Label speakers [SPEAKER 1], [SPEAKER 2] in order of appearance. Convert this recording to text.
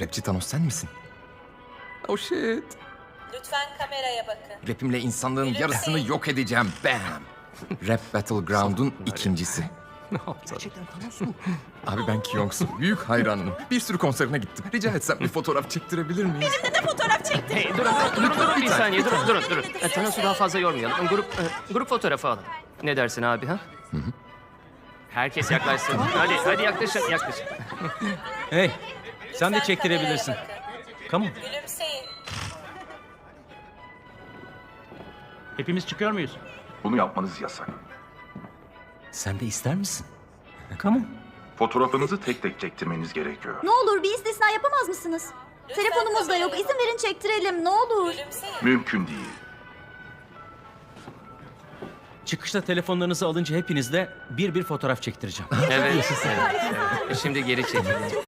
[SPEAKER 1] Rapçi Thanos sen misin? Oh shit.
[SPEAKER 2] Lütfen kameraya bakın.
[SPEAKER 1] Rapimle insanlığın
[SPEAKER 2] Gülümseyin.
[SPEAKER 1] yarısını yok edeceğim. Bam. Rap Battleground'un ikincisi. Abi ben Kyungs'un büyük hayranım. Bir sürü konserine gittim. Rica etsem bir fotoğraf çektirebilir miyiz?
[SPEAKER 3] Hey, durun, durun, durun bir saniye, durun, durun, durun. E, Thanos'u daha fazla yormayalım. Grup, e, grup fotoğrafı alalım. Ne dersin abi ha? Herkes yaklaşsın. Hadi, hadi yaklaşın, yaklaşın.
[SPEAKER 4] Hey, sen de çektirebilirsin. on.
[SPEAKER 2] Gülümseyin.
[SPEAKER 4] Hepimiz çıkıyor muyuz?
[SPEAKER 5] Bunu yapmanız yasak.
[SPEAKER 4] Sen de ister misin? On.
[SPEAKER 5] Fotoğrafınızı tek tek çektirmeniz gerekiyor.
[SPEAKER 6] Ne olur bir istisna yapamaz mısınız?
[SPEAKER 2] Lütfen
[SPEAKER 6] Telefonumuz da yok. İzin verin çektirelim ne olur.
[SPEAKER 2] Gülümseyin.
[SPEAKER 5] Mümkün değil.
[SPEAKER 4] Çıkışta telefonlarınızı alınca hepinizle bir bir fotoğraf çektireceğim.
[SPEAKER 3] Evet, evet, evet. E, Şimdi geri çekilin.